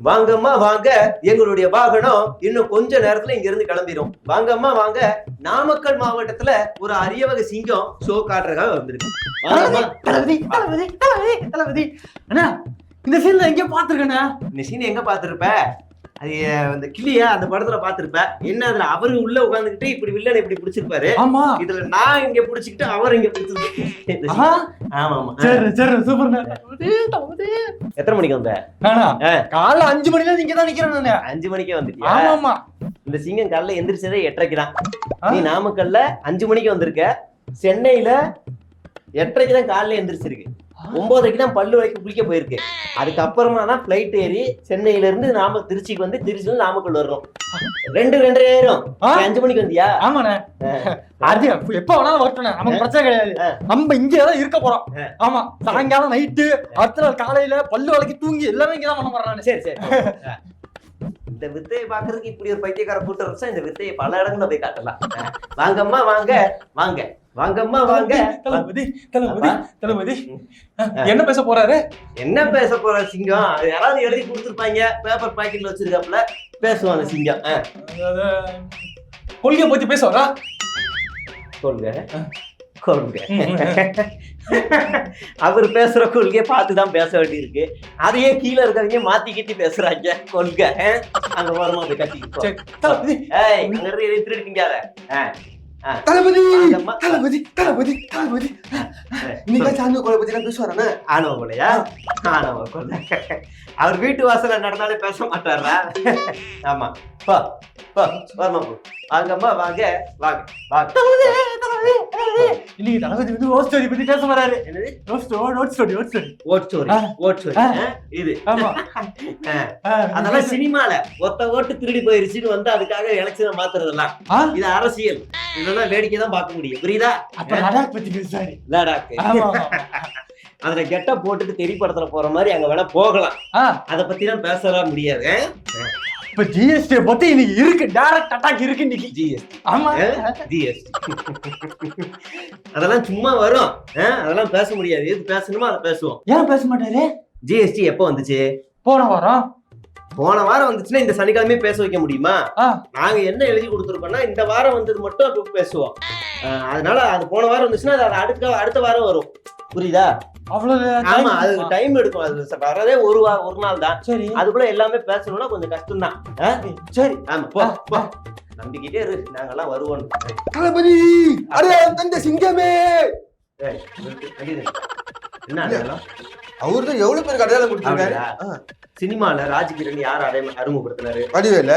வாங்கம்மா வாங்க. எங்களுடைய வாகனம் இன்னும் கொஞ்ச நேரத்துல இங்க இருந்து கிளம்பிரும். வாங்கம்மா வாங்க. நாமக்கல் மாவட்டத்துல ஒரு அரிய வகை சிங்கம் ஷோ காட்டுறதுக்காக வந்திருக்கு. இந்த சீன்ல எங்கேயோ பாத்துருக்கேண்ணா இந்த சீன் எங்க பாத்திருப்ப அது அந்த கிளியா அந்த படத்துல பாத்திருப்ப என்ன அதுல அவரு உள்ள உட்காந்துக்கிட்டு இப்படி வில்லனை இப்படி பிடிச்சிருப்பாரு. ஆமா. இதுல நான் இங்க பிடிச்சிக்கிட்டு அவர் இங்க ஆமா ஆமா. சரி சரி தளபதி எத்தனை மணிக்கு வந்த. காலைல அஞ்சு மணில இங்க தான் நிக்கிறேன் நானு. அஞ்சு மணிக்கே வந்துட்டியா? ஆமா ஆமா. இந்த சிங்கம் காலைல எந்திரிச்சதே எட்டரைக்கு தான்? நீ நாமக்கல்ல அஞ்சு மணிக்கு வந்திருக்க. சென்னையில எட்டரைக்கு தான் காலைல எந்திரிச்சிருக்கு. ஒன்பதரைக்கு தான் பல்லு வரைக்கும் குளிக்க போயிருக்கு. அதுக்கப்புறமா தான் ஃபிளைட் ஏறி சென்னையில இருந்து நாம திருச்சிக்கு வந்து திருச்சியில நாமக்கல் வர்றோம். ரெண்டு ரெண்டரை ஆயிரம். அஞ்சு மணிக்கு வந்தியா? ஆமாண்ணே. அது எப்ப வேணாலும் வரட்டுண்ணே நமக்கு பிரச்சனை கிடையாது. நம்ம இங்கே தான் இருக்க போறோம். ஆமா. சாயங்காலம் நைட்டு அடுத்த நாள் காலையில பல்லு வளைக்கி தூங்கி எல்லாமே இங்க தான் பண்ண போறேன் சரி சரி. இந்த வித்தையை பாக்குறதுக்கு இப்படி ஒரு பைத்தியக்கார கூட்டம் இருந்துச்சா இந்த வித்தையை பல இடங்கள்ல போய் காட்டலாம். வாங்கம்மா வாங்க வாங்க. வாங்கம்மா வாங்க. தளபதி தளபதி. தளபதி என்ன பேச போறாரு? என்ன பேச போற சிங்கம்? யாராவது எழுதி கொடுத்துருப்பாங்க. பேப்பர் பாக்கெட்ல வச்சிருக்காப்புல. அந்த சிங்கம். கொள்கையை பத்தி பேசுவாரா கொள்க? கொள்க. அவர் பேசுற கொள்கையை பார்த்து தான் பேச வேண்டியிருக்கு. அதையே கீழே இருக்கிறவங்க மாத்தி கீத்தி பேசுறாங்க கொள்க. ஆ? அங்க ஓரமா போய் கட்டிக்கிட்டு சரி தளபதி. ஏய் அங்க இருந்து எதையும் திருடிக்கிங்க தளபதி. தளபதி தளபதி தளபதி. இன்னைக்கு சாந்து கொலை பத்தி எல்லாம் பேசுவாரண்ணா ஆணவ கொலையா ஆணவ கொலை அவர் வீட்டு வாசல்ல நடந்தாலே பேச மாட்டாரா? ஆமா. பா பா வரமா போ. வாங்கம்மா வாங்க வாங்க வாங்க. இன்னைக்கு தளபதி வந்து ஓட் ஸ்டோரி பத்தி பேச வராரு என்னது? ஓட் ஸ்டோரி ஓட் ஸ்டோரி ஓட் ஸ்டோரி ஓட் ஸ்டோரி ஆ. ஓட் ஸ்டோரி ஆ. ஆ, இது. ஆமா. ஆ. ஆ, அதெல்லாம் சினிமால ஒத்த ஓட்டு திருடி போயிருச்சுன்னு வந்து அதுக்காக எலெக்ஷனை மாத்துறதெல்லாம்? இது அரசியல். இதெல்லாம் வேடிக்கை தான் பார்க்க முடியும். புரியுதா? அப்ப லடாக் பத்தி பேசுறாரு. லடாக்கு. ஆமா ஆமா. அதுல கெட்ட போட்டுட்டு தெரியப்படுத்துற போற மாதிரி அங்க வேணா போகலாம். அத பத்தி தான் பேசலாம் முடியாது. இப்ப ஜிஎஸ்டி பத்தி இன்னைக்கு இருக்கு டைரக்ட் அட்டாக் இருக்கு இன்னைக்கு. ஜிஎஸ்டி ஆமா. ஜிஎஸ்டி அதெல்லாம் சும்மா வரும். அதெல்லாம் பேச முடியாது. எது பேசணுமோ அதை பேசுவோம். ஏன் பேச மாட்டாரு? ஜிஎஸ்டி எப்போ வந்துச்சு? போன வாரம். போன வாரம் வந்துச்சுன்னா இந்த சனிக்கிழமை பேச வைக்க முடியுமா. நாங்க என்ன எழுதி கொடுத்துருக்கோம்னா இந்த வாரம் வந்தது மட்டும் அப்ப பேசுவோம். அதனால அது போன வாரம் வந்துச்சுன்னா அது அடுத்த அடுத்த வாரம் வரும். புரியுதா? அவ்வளவு ஆமா அது? டைம் எடுக்கும். அது வரதே ஒரு வா ஒரு நாள் தான். சரி. அதுக்குள்ள எல்லாமே பேசணும்னா கொஞ்சம் கஷ்டம் தான் சரி ஆமா போ போ. நம்பிக்கிட்டே இரு நாங்கெல்லாம் வருவோம். தளபதி! அடே சிங்கமே. என்ன அதெல்லாம் அவரு தான் எவ்வளவு பேருக்கு அடையாளம் கொடுத்துருக்காரு? சினிமால ராஜகிரண் யார் அறிமுக அறிமுகப்படுத்தினாரு? வடிவேல.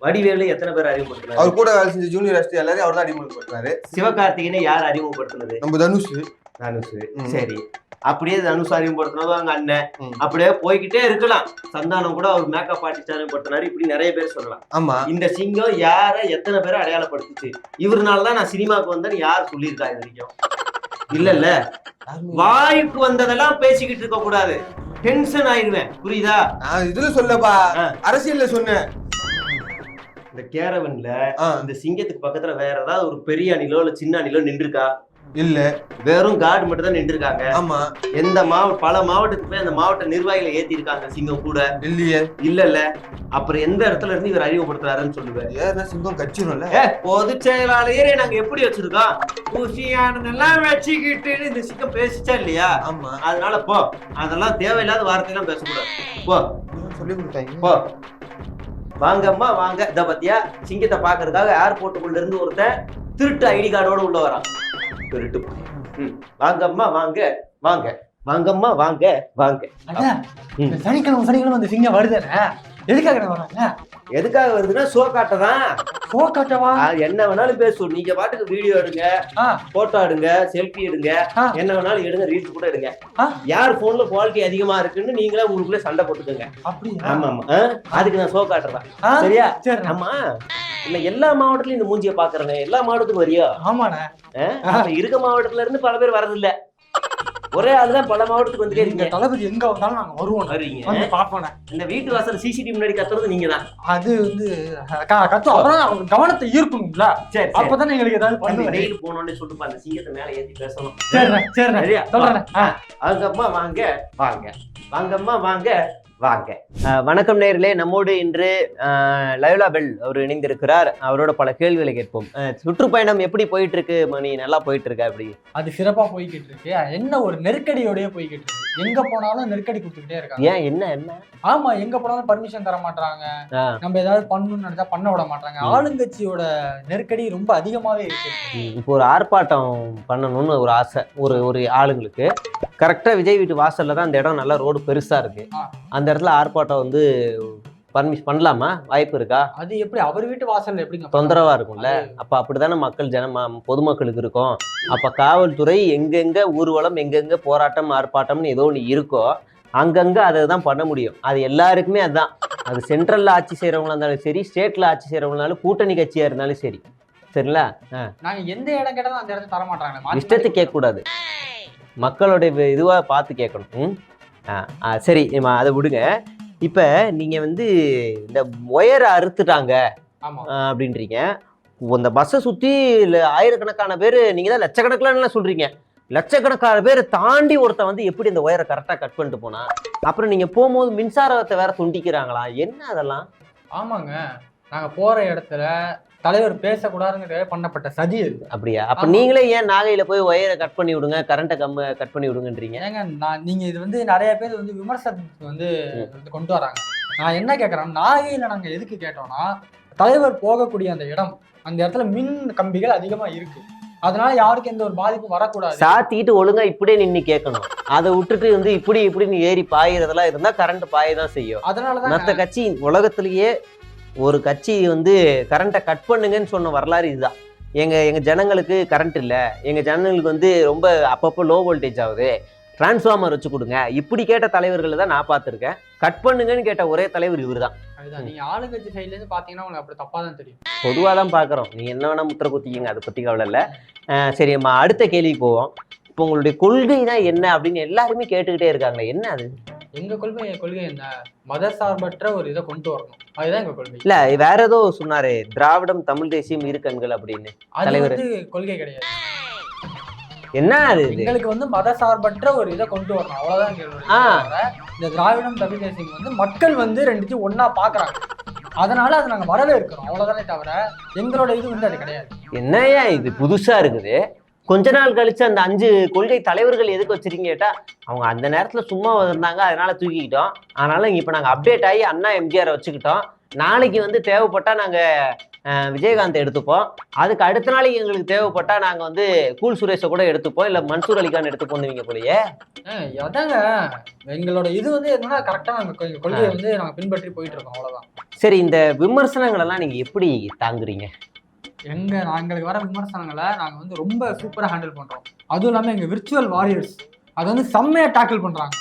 வடிவேலு எத்தனை பேர் அறிமுகப்படுத்தினாரு? அவர் கூட வேலை செஞ்ச ஜூனியர் ஆஸ்தி எல்லாரையும் அவர் தான் அறிமுகப்படுத்தினாரு. சிவகார்த்திகேயனை யார் அறிமுகப்படுத்தினது? நம்ம தனுஷ். தனுஷ். சரி. அப்படியே தனுஷ் அறிமுகப்படுத்தினதும் அவங்க அண்ணன். அப்படியே போய்கிட்டே இருக்கலாம். சந்தானம் கூட அவர் மேக்கப் ஆர்டிஸ்ட் அறிமுகப்படுத்தினாரு. இப்படி நிறைய பேர் சொல்லலாம். ஆமா. இந்த சிங்கம் யார எத்தனை பேரை அடையாளப்படுத்துச்சு? இவருனால தான் நான் சினிமாவுக்கு வந்தேன்னு யார் சொல்லியிருக்கா இது வரைக்கும்? இல்ல இல்ல வாய்க்கு வந்ததெல்லாம் பேசிக்கிட்டு இருக்க கூடாது. டென்ஷன் ஆயிடுவேன். புரியுதா? நான் இதுல சொல்லப்பா. அரசியல்ல சொன்னேன். இந்த கேரவன்ல இந்த சிங்கத்துக்கு பக்கத்துல வேற ஏதாவது ஒரு பெரிய அணிலோ இல்ல சின்ன அணிலோ நின்றுருக்கா? இல்ல. வெறும் கார்டு மட்டும் தான் நின்றுருக்காங்க ஆமா. எந்த மாவட்ட பல மாவட்டத்துக்கு போய் அந்த மாவட்ட நிர்வாகிகளை ஏத்தி இருக்காங்க சிங்கம் கூட. இல்லையே. இல்ல இல்ல அப்புறம் எந்த இடத்துல இருந்து இவர் அறிமுகப்படுத்துறாருன்னு சொல்லுவாரு ஏன்னா சிங்கம் ஏ பொதுச் செயலாளரே நாங்க எப்படி வச்சிருக்கோம்? குஷியானதெல்லாம் வச்சுக்கிட்டு இந்த சிங்கம் பேசிச்சா இல்லையா? ஆமா. அதனால போ. அதெல்லாம் தேவையில்லாத வார்த்தையெல்லாம் பேசக்கூடாது. போ. சொல்லி கொடுத்தாங்க? போ. வாங்கம்மா வாங்க. இத பத்தியா? சிங்கத்தை பாக்குறதுக்காக ஏர்போர்ட்டுக்குள்ள இருந்து ஒருத்தன் திருட்டு ஐடி கார்டோட உள்ள வரான். திருட்டு. வாங்கம்மா வாங்க வாங்க. வாங்கம்மா வாங்க வாங்க. சனிக்கிழமை சனிக்கிழமை அந்த சிங்கம் வருதுண்ணே எதுக்காக வராங்க? எதுக்காக வருதுன்னா ஷோ காட்டதான் போ காட்டவா? என்ன வேணாலும் பேசுவோம். நீங்க பாட்டுக்கு வீடியோ எடுங்க போட்டோ எடுங்க செல்ஃபி எடுங்க. என்ன வேணாலும் எடுங்க ரீல்ஸ் கூட எடுங்க. யார் போன்ல குவாலிட்டி அதிகமா இருக்குன்னு நீங்களே உங்களுக்குள்ள சண்டை போட்டுக்கோங்க. அப்படியா? ஆமா ஆமா? அதுக்கு நான் ஷோ காட்டுறேன். சரியா? சரி. ஆமா இல்ல எல்லா மாவட்டத்திலயும் இந்த மூஞ்சிய பாக்குறேன் எல்லா மாவட்டத்துக்கும் வரியா? ஆமாண்ணே. இருக்க மாவட்டத்துல இருந்து பல பேர் வரதில்ல ஒரே ஆளுதான் பல மாவட்டத்துக்கு வந்துட்டே இருக்கீங்க. தளபதி எங்க வந்தாலும் நாங்க வருவோம் வருவீங்க. வந்து பாப்போண்ணே இந்த வீட்டு வாசல் சிசிடிவி முன்னாடி கத்துறது நீங்க தான் அது வந்து கத்து அப்புறம் அவங்க கவனத்தை ஈர்க்கணும்ல. சரி அப்பதான் எங்களுக்கு ஏதாவது பண்ணுவேன் வெயில் போனோன்னு சொல்லிட்டு அந்த சிங்கத்தை மேல ஏத்தி பேசணும். சரியா? சொல்றேண்ணே. ஆ, வாங்கம்மா வாங்க வாங்க. வாங்கம்மா வாங்க. வாங்க. வணக்கம் நேர்களே. நம்மோடு இன்று லயோலா பெல் அவர் இணைந்திருக்கிறார். அவரோட பல கேள்விகளை கேட்போம். சுற்றுப்பயணம் எப்படி போயிட்டு இருக்கு மணி? நல்லா போயிட்டு இருக்கா அப்படி அது சிறப்பா போய்கிட்டு இருக்கு என்ன ஒரு நெருக்கடியோடய போய்கிட்டு இருக்கு எங்க போனாலும் நெருக்கடி கொடுத்துக்கிட்டே இருக்காங்க. ஏன்? என்ன என்ன? ஆமா எங்க போனாலும் பர்மிஷன் தர மாட்டாங்க. நம்ம ஏதாவது பண்ணணும்னு நினைச்சா பண்ண விட மாட்டாங்க. ஆளுங்கட்சியோட நெருக்கடி ரொம்ப அதிகமாவே இருக்கு. இப்போ ஒரு ஆர்ப்பாட்டம் பண்ணணும்னு ஒரு ஆசை ஒரு ஒரு ஆளுங்களுக்கு. கரெக்டா விஜய் வீட்டு வாசல்ல தான் அந்த இடம் நல்லா ரோடு பெருசா இருக்கு. ஆ. அந்த இடத்துல ஆர்ப்பாட்டம் வந்து பர்மிஷன் பண்ணலாமா? வாய்ப்பு இருக்கா? அது எப்படி? அவர் வீட்டு வாசல்ல எப்படிங்க தொந்தரவா இருக்கும்ல. அப்ப அப்படித்தானே மக்கள் ஜனமா பொதுமக்களுக்கு இருக்கும். அப்ப காவல்துறை எங்கெங்க ஊர்வலம் எங்கெங்க போராட்டம் ஆர்ப்பாட்டம்னு ஏதோ ஒன்று இருக்கோ அங்கங்க அதை தான் பண்ண முடியும். அது எல்லாருக்குமே அதுதான் அது சென்ட்ரல்ல ஆட்சி செய்யறவங்களா இருந்தாலும் சரி ஸ்டேட்ல ஆட்சி செய்யறவங்களாலும் கூட்டணி கட்சியா இருந்தாலும் சரி. சரிங்களா? நாங்க எந்த இடம் கேட்டாலும் அந்த இடத்துல தர மாட்டாங்க இஷ்டத்துக்கு கேட்கக்கூடாது. மக்களுடைய வி- இதுவா பார்த்து கேட்கணும். சரி அதை விடுங்க. இப்ப நீங்க வந்து இந்த ஒயரை அறுத்துட்டாங்க அப்படின்றீங்க. அந்த பஸ்ஸை சுற்றி ஆயிரக்கணக்கான பேர் நீங்கள் தான் லட்சக்கணக்கில் சொல்கிறீங்க லட்சக்கணக்கான பேர் தாண்டி ஒருத்தன் வந்து எப்படி இந்த ஒயரை கரெக்டாக கட் பண்ணிட்டு போனா? அப்புறம் நீங்கள் போகும்போது மின்சாரத்தை வேற துண்டிக்கிறாங்களா? என்ன அதெல்லாம்? ஆமாங்க. நாங்க போற இடத்துல தலைவர் பேசக்கூடாதுங்கிறதே பண்ணப்பட்ட சதி அது. அப்படியா? அப்போ. நீங்களே ஏன் நாகையில் போய் ஒயரை கட் பண்ணி விடுங்க கரண்ட்டை கம்ம கட் பண்ணி விடுங்கன்றீங்க? ஏங்க நான் நீங்க இது வந்து நிறைய பேர் வந்து விமர்சனத்துக்கு வந்து கொண்டு வராங்க. நான் என்ன கேட்கறேன் நாகையில நாங்க எதுக்கு கேட்டோம்னா தலைவர் போகக்கூடிய அந்த இடம் அந்த இடத்துல மின் கம்பிகள் அதிகமா இருக்கு. அதனால யாருக்கும் எந்த ஒரு பாதிப்பும் வரக்கூடாது. சாத்திக்கிட்டு ஒழுங்கா இப்படியே நின்று கேட்கணும். அதை விட்டுட்டு வந்து இப்படி இப்படின்னு ஏறி பாயிறதெல்லாம் இருந்தால் கரண்ட் பாய தான் செய்யும். அதனாலதான் மற்ற கட்சி உலகத்திலேயே ஒரு கட்சி வந்து கரண்ட்டை கட் பண்ணுங்கன்னு சொன்ன வரலாறு இதுதான். எங்க எங்க ஜனங்களுக்கு கரண்ட் இல்லை. எங்க ஜனங்களுக்கு வந்து ரொம்ப அப்பப்போ லோ வோல்டேஜ் ஆகுது. டிரான்ஸ்ஃபார்மர் வச்சு கொடுங்க. இப்படி கேட்ட தலைவர்களை தான் நான் பார்த்துருக்கேன். கட் பண்ணுங்கன்னு கேட்ட ஒரே தலைவர் இவர் தான் ஆளுங்கட்சி சைடுல இருந்து பாத்தீங்கன்னா உங்களுக்கு அப்படி தப்பா தான் தெரியும். பொதுவாக தான் பார்க்குறோம். நீ என்ன வேணா முத்திர குத்திக்கிங்க. அதை பற்றி கவலை இல்லை. சரி நம்ம அடுத்த கேள்விக்கு போவோம். இப்போ உங்களுடைய கொள்கைனா என்ன அப்படின்னு எல்லாருமே கேட்டுக்கிட்டே இருக்காங்களே. என்ன அது? எங்க கொள்கை? கொள்கை என்ன? மத சார்பற்ற ஒரு இதை கொண்டு வரணும். அதுதான் எங்க கொள்கை. இல்ல வேற ஏதோ சொன்னாரு திராவிடம் தமிழ் தேசியம் இரு கண்கள் அப்படின்னு. தலைவர். கொள்கை கிடையாது. என்ன அது எங்களுக்கு வந்து மத சார்பற்ற ஒரு இதை கொண்டு வரணும். அவ்வளவுதான் இந்த திராவிடம் தமிழ் தேசியம் வந்து மக்கள் வந்து ரெண்டுத்தையும் ஒண்ணா பாக்குறாங்க அதனால அதை நாங்க வரவேற்கிறோம். அவ்வளவுதானே தவிர எங்களோட இது வந்து அது கிடையாது. என்னய்யா இது? புதுசா இருக்குது. கொஞ்ச நாள் கழிச்சு அந்த அஞ்சு கொள்கை தலைவர்கள் எதுக்கு வச்சிருக்கீங்க கேட்டா அவங்க அந்த நேரத்துல சும்மா இருந்தாங்க அதனால தூக்கிக்கிட்டோம். அதனால இப்ப நாங்க அப்டேட் ஆகி அண்ணா எம்ஜிஆர் வச்சுக்கிட்டோம். நாளைக்கு வந்து தேவைப்பட்டா நாங்க அஹ், விஜயகாந்த் எடுத்துப்போம். அதுக்கு அடுத்த நாளைக்கு எங்களுக்கு தேவைப்பட்டா நாங்க வந்து கூல் சுரேஷை கூட எடுத்துப்போம். இல்ல மன்சூர் அலிகான் எடுத்துப்போம் போலயே. ஏன், அதாங்க. எங்களோட இது வந்து என்னன்னா கரெக்டா நாங்க கொ- கொள்கையை வந்து நாங்க பின்பற்றி போயிட்டு இருக்கோம் அவ்வளவுதான். சரி இந்த விமர்சனங்கள் எல்லாம் நீங்க எப்படி தாங்குறீங்க? எங்க எங்களுக்கு வர விமர்சனங்களை நாங்க வந்து ரொம்ப சூப்பரா ஹேண்டில் பண்றோம். அதுவும் இல்லாம எங்க விர்ச்சுவல் வாரியர்ஸ் அதை வந்து செம்மையா டேக்கிள் பண்றாங்க.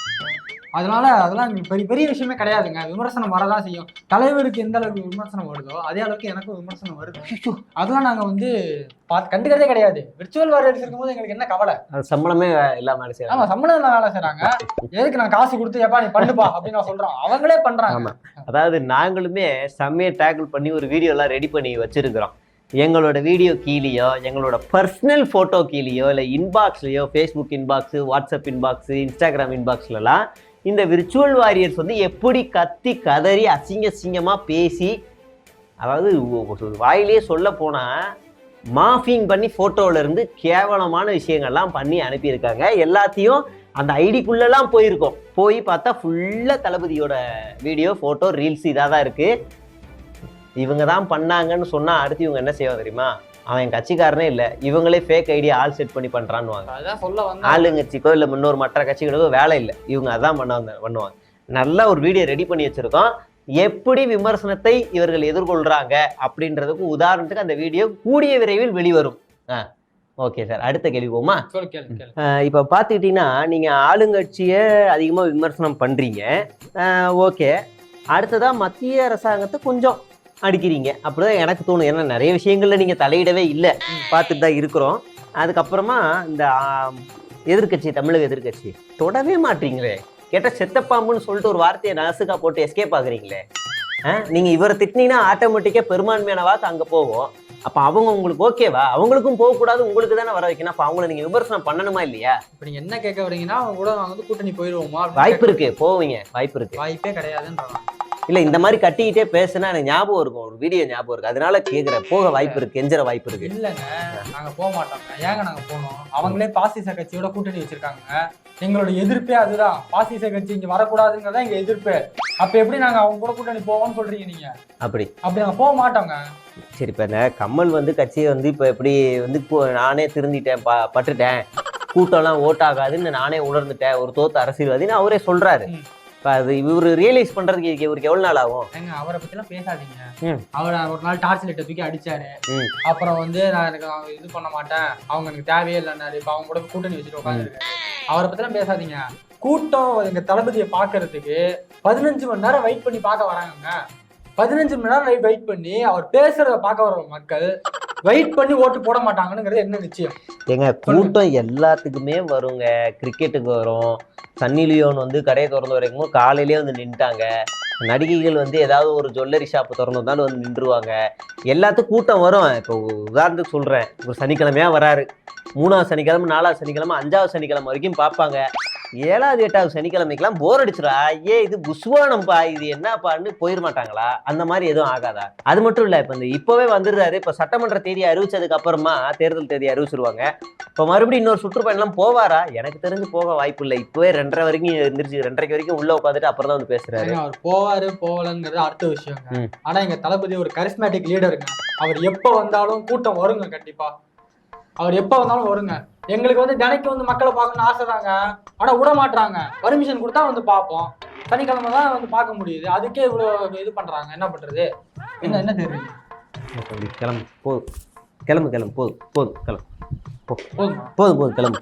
அதனால அதெல்லாம் பெரிய பெரிய விஷயமே கிடையாதுங்க. விமர்சனம் வரதான் செய்யும். தலைவருக்கு எந்த அளவுக்கு விமர்சனம் வருதோ அதே அளவுக்கு எனக்கும் விமர்சனம் வருது. அதெல்லாம் நாங்க வந்து பார்த்து கண்டுக்கிறதே கிடையாது. விர்ச்சுவல் வாரியர்ஸ் இருக்கும்போது எங்களுக்கு என்ன கவலை? சம்பளமே இல்லாம வேலை செய்யறாங்க. ஆமா சம்பளம் வேலை செய்றாங்க. எதுக்கு நான் காசு கொடுத்து எப்பா நீ பண்ணுப்பா அப்படின்னு நான் சொல்றோம். அவங்களே பண்றாங்க. அதாவது நாங்களுமே செம்மையை டேக்கிள் பண்ணி ஒரு வீடியோ எல்லாம் ரெடி பண்ணி வச்சிருக்கிறோம். எங்களோட வீடியோ கீழேயோ எங்களோட பர்சனல் ஃபோட்டோ கீழேயோ இல்லை இன்பாக்ஸ்லையோ Facebook inbox WhatsApp inbox Instagram இன்பாக்ஸ்லலாம் இந்த விர்ச்சுவல் வாரியர்ஸ் வந்து எப்படி கத்தி கதறி அசிங்க அசிங்கமாக பேசி அதாவது வாயிலே சொல்ல போனால் மாஃபிங் பண்ணி ஃபோட்டோவிலேருந்து கேவலமான விஷயங்கள்லாம் பண்ணி அனுப்பியிருக்காங்க. எல்லாத்தையும் அந்த ஐடிக்குள்ளெல்லாம் போயிருக்கோம். போய் பார்த்தா ஃபுல்லாக தளபதியோட வீடியோ ஃபோட்டோ ரீல்ஸ் இதாக தான் இருக்குது இவங்க தான் பண்ணாங்கன்னு சொன்னால் அடுத்து இவங்க என்ன செய்வாங்க தெரியுமா? அவன் கட்சிக்காரனே இல்லை. இவங்களே ஃபேக் ஐடி ஆல் செட் பண்ணி வந்தேன். ஆளுங்கட்சிக்கோ இல்லை இன்னொரு மற்ற கட்சிகளுக்கோ வேலை இல்லை. இவங்க அதான் பண்ணாங்க பண்ணுவாங்க. நல்லா ஒரு வீடியோ ரெடி பண்ணி வச்சுருக்கோம். எப்படி விமர்சனத்தை இவர்கள் எதிர்கொள்கிறாங்க அப்படின்றதுக்கு உதாரணத்துக்கு அந்த வீடியோ கூடிய விரைவில் வெளிவரும். ஆ ஓகே சார் அடுத்த கேள்வி போமா இப்போ பார்த்துக்கிட்டிங்கன்னா நீங்கள் ஆளுங்கட்சியை அதிகமாக விமர்சனம் பண்ணுறீங்க ஓகே அடுத்ததாக மத்திய அரசாங்கத்தை கொஞ்சம் அடிக்கிறீங்க. அப்படிதான் எனக்கு தோணும். ஏன்னா நிறைய விஷயங்கள்ல நீங்கள் தலையிடவே இல்லை. பார்த்துட்டு தான் இருக்கிறோம். அதுக்கப்புறமா இந்த ஆம், எதிர்க்கட்சி தமிழக எதிர்க்கட்சி தொடவே மாட்டீங்களே. கேட்டால் செத்தப்பாம்புன்னு சொல்லிட்டு ஒரு வார்த்தையை நசுக்கா போட்டு எஸ்கேப் ஆகுறீங்களே. ஆ நீங்கள் இவரை திட்டினீங்கன்னா ஆட்டோமேட்டிக்காக பெரும்பான்மையான வாக்கு அங்கே போகும். அப்ப அவங்க உங்களுக்கு ஓகேவா அவங்களுக்கும் போக கூடாது உங்களுக்கு தானே வர வைக்கணும். அப்ப அவங்கள நீங்க விமர்சனம் பண்ணணுமா இல்லையா? இப்ப நீங்க என்ன கேட்க வரீங்கன்னா அவங்க கூட நாங்க வந்து கூட்டணி அப்படின்னு வாய்ப்பு இருக்கு. போவீங்க. வாய்ப்பு இருக்கு. வாய்ப்பே கிடையாதுன்றாங்க இல்ல இந்த மாதிரி கட்டிக்கிட்டே பேசுனா எனக்கு ஞாபகம் இருக்கும். ஒரு வீடியோ ஞாபகம் இருக்கு. அதனால கேக்குறேன். போக வாய்ப்பு இருக்கு. கெஞ்சற வாய்ப்பு இருக்கு. இல்லைங்க நாங்க போக மாட்டோங்க ஏங்க நாங்க போனோம்? அவங்களே பாசிச கட்சியோட கூட்டணி வச்சிருக்காங்க. எங்களோட எதிர்ப்பே அதுதான். பாசிச கட்சி இங்க வரக்கூடாதுங்கிறதா எங்க எதிர்ப்பு? அப்ப எப்படி நாங்க அவங்க கூட கூட்டணி போவோம்னு சொல்றீங்க நீங்க? அப்படி. அப்படி நாங்க போக மாட்டோங்க. சரி இப்ப இந்த கமல் வந்து கட்சியை வந்து இப்ப எப்படி வந்து நானே திருந்திட்டேன் ப- பட்டுட்டேன். கூட்டம்லாம் ஓட்டாகாதுன்னு நானே உணர்ந்துட்டேன். ஒரு தோத்த அரசியல்வாதின்னு அவரே சொல்றாரு. இப்ப அது இவரு ரியலைஸ் பண்றதுக்கு இதுக்கு இவருக்கு எவ்வளவு நாள் ஆகும்? ஏங்க அவரை பத்தி எல்லாம் பேசாதீங்க. ம். அவரை ஒரு நாள் டார்ச் லைட்டை தூக்கி அடிச்சாரு. ம். அப்புறம் வந்து நான் எனக்கு அவங்க இது பண்ண மாட்டேன். அவங்க எனக்கு தேவையே இல்லைன்னாரு. இப்ப அவங்க கூட கூட்டணி வச்சுட்டு உட்காந்துருக்காரு. அவரை பத்தி எல்லாம் பேசாதீங்க. கூட்டம் எங்க தளபதியை பாக்குறதுக்கு பதினஞ்சு மணி நேரம் வெயிட் பண்ணி பார்க்க வராங்கங்க. பதினஞ்சு மணி நேரம் வெயிட் பண்ணி அவர் பேசுறத பார்க்க வர மக்கள் வெயிட் பண்ணி ஓட்டு போட மாட்டாங்கங்கிறது என்ன நிச்சயம்? ஏங்க கூட்டம் எல்லாத்துக்குமே வருங்க. கிரிக்கெட்டுக்கு வரும். சன்னி லியோன் வந்து கடையை திறந்து வரைக்கும் காலையிலேயே வந்து நின்ட்டாங்க. நடிகைகள் வந்து ஏதாவது ஒரு ஜுவல்லரி ஷாப் திறந்து வந்தாலும் வந்து நின்றுவாங்க. எல்லாத்துக்கும் கூட்டம் வரும். இப்போ உதாரணத்துக்கு சொல்றேன். ஒரு சனிக்கிழமையா வராரு. மூணாவது சனிக்கிழமை நாலாவது சனிக்கிழமை அஞ்சாவது சனிக்கிழமை வரைக்கும் பார்ப்பாங்க. ஏழாவது எட்டாவது சனிக்கிழமைக்கெல்லாம் போர் அடிச்சிடா ஏ இது புஸ்வானம்பா இது என்னப்பான்னு போயிட மாட்டாங்களா? அந்த மாதிரி எதுவும் ஆகாதா? அது மட்டும் இல்ல இப்ப இந்த இப்பவே வந்துடுறாரு. இப்ப சட்டமன்ற தேதி அறிவிச்சதுக்கு அப்புறமா தேர்தல் தேதி அறிவிச்சிருவாங்க. இப்ப மறுபடியும் இன்னொரு சுற்றுப்பயணம் போவாரா? எனக்கு தெரிஞ்சு போக வாய்ப்பு இல்லை. இப்பவே ரெண்டரை வரைக்கும் எந்திரிச்சு ரெண்டரைக்கு வரைக்கும் உள்ள உட்காந்துட்டு அப்புறம் தான் வந்து பேசுறாரு. அவர் போவாரு போகலங்கிறது அடுத்த விஷயங்க. ம். ஆனா எங்க தளபதி ஒரு கரிஸ்மேட்டிக் லீடருங்க அவர் எப்ப வந்தாலும் கூட்டம் வருங்க கண்டிப்பா. அவர் எப்ப வந்தாலும் வருங்க. எங்களுக்கு வந்து தினைக்கு வந்து மக்களை பார்க்கணும்னு ஆசைதாங்க. ஆனா விட மாட்றாங்க பர்மிஷன் கொடுத்தா வந்து பார்ப்போம். சனிக்கிழமை தான் வந்து பார்க்க முடியுது. அதுக்கே இவ்வளவு இது பண்றாங்க. என்ன பண்றது? என்ன என்ன தெரியுது அப்படி கிளம்பு. போதும். கிளம்பு கிளம்பு. போதும். போதும். கிளம்பு. போதுமா? போதும் போதும். கிளம்பு.